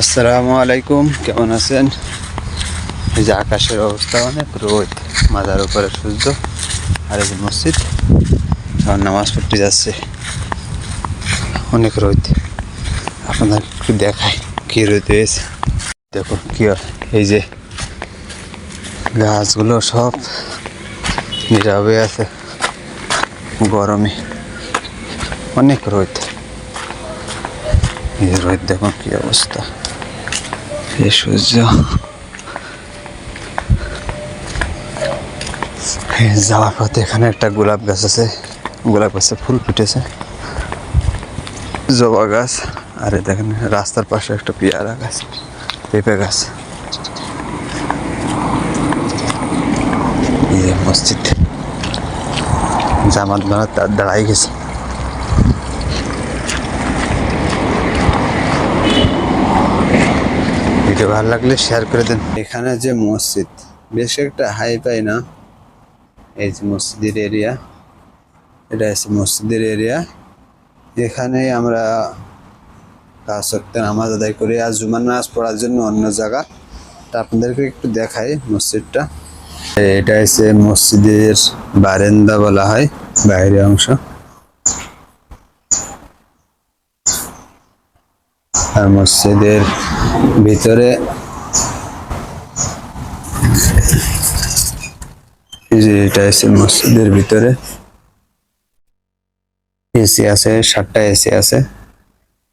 আসসালামু আলাইকুম, কেমন আছেন? এই যে আকাশের অবস্থা অনেক রোদ মাথার উপরে সূর্য, আর এই যে মসজিদ আর নামাজ পড়তে যাচ্ছে। অনেক রোদ। আপনাদের একটু দেখাই কি রোদ হয়েছে। দেখো কি এই যে গাছগুলো সব নীরবে আছে, গরমে। অনেক রোদ। এই রোদ, দেখুন কি অবস্থা। এই সূর্য। যাওয়ার পথে এখানে একটা গোলাপ গাছ আছে। গোলাপ গাছে ফুল ফুটেছে। জবা গাছ। আর দেখেন, রাস্তার পাশে একটা পেয়ারা গাছ, পেঁপে গাছ। মসজিদ। জামাত বানা তার দাঁড়াই গেছে। ভিডিও ভালো লাগলে শেয়ার করে দেন। এখানে যে মসজিদ, বেশ একটা হাই পাই না? এই যে মসজিদের এরিয়া এটা হচ্ছে মসজিদের এরিয়া এখানে আমরা কাজ করতে নামাজ আদায় করি, আর জুমার নামাজ পড়ার জন্য অন্য জায়গা। তা আপনাদেরকে একটু দেখাই মসজিদটা। এটা হচ্ছে মসজিদের বারেন্দা বলা হয়, বাইরের অংশ। আর মসজিদের ভিতরে এটা মসজিদের ভিতরে এসি আছে, সাতটা এসি আছে।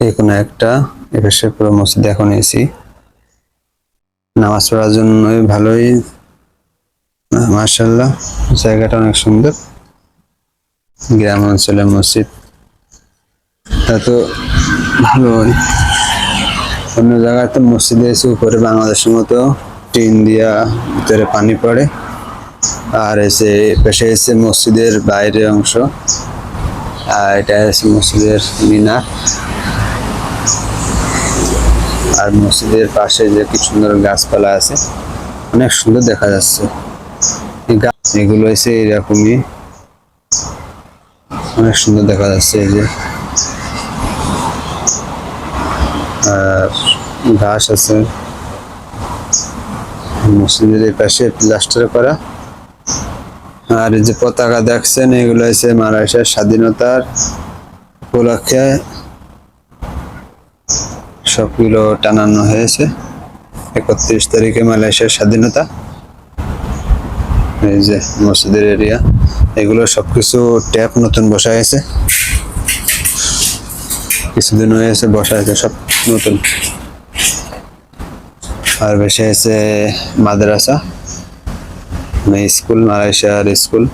এই কোনো একটা এপাশে পুরো মসজিদ এখন এসি। নামাজ পড়ার জন্য ভালোই মার্শাল্লাহ জায়গাটা অনেক সুন্দর। গ্রাম অঞ্চলের মসজিদ। তা তো ভালোই। অন্য জায়গায় তো মসজিদে এসে উপরে বাংলাদেশের মতো টিন দিয়া ভিতরে পানি পড়ে। আর এসে পেশে এসে মসজিদের বাইরের অংশ, আর এটা এসে মসজিদের মিনার। আর মসজিদের পাশে যে কি সুন্দর গাছপালা আছে, অনেক সুন্দর দেখা যাচ্ছে। এগুলো এসে এরকমই। অনেক সুন্দর দেখা যাচ্ছে এই যে আর ঘাস আছে। মসজিদের পাশে প্লাস্টার করা। আর যে পতাকা দেখছেন, এগুলো হচ্ছে মালয়েশিয়ার স্বাধীনতার উপলক্ষে সবগুলো টানানো হয়েছে। একত্রিশ তারিখে মালয়েশিয়ার স্বাধীনতা। এই যে মসজিদের এরিয়া এগুলো সবকিছু ট্যাপ নতুন বসা হয়েছে। কিছুদিন হয়েছে বসা হয়েছে সব নতুন। আর বেশি হয়েছে মাদ্রাসা মানে স্কুল, মালয়েশিয়ার স্কুল।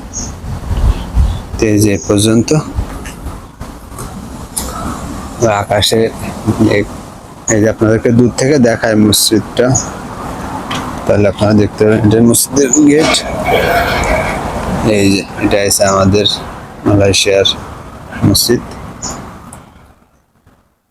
যে পর্যন্ত। আকাশে এই- এই যে আপনাদেরকে দূর থেকে দেখায় মসজিদটা, তাহলে আপনারা দেখতে পাবেন। এটা মসজিদের গেট। এই যে, এটা আছে আমাদের মালয়েশিয়ার মসজিদ।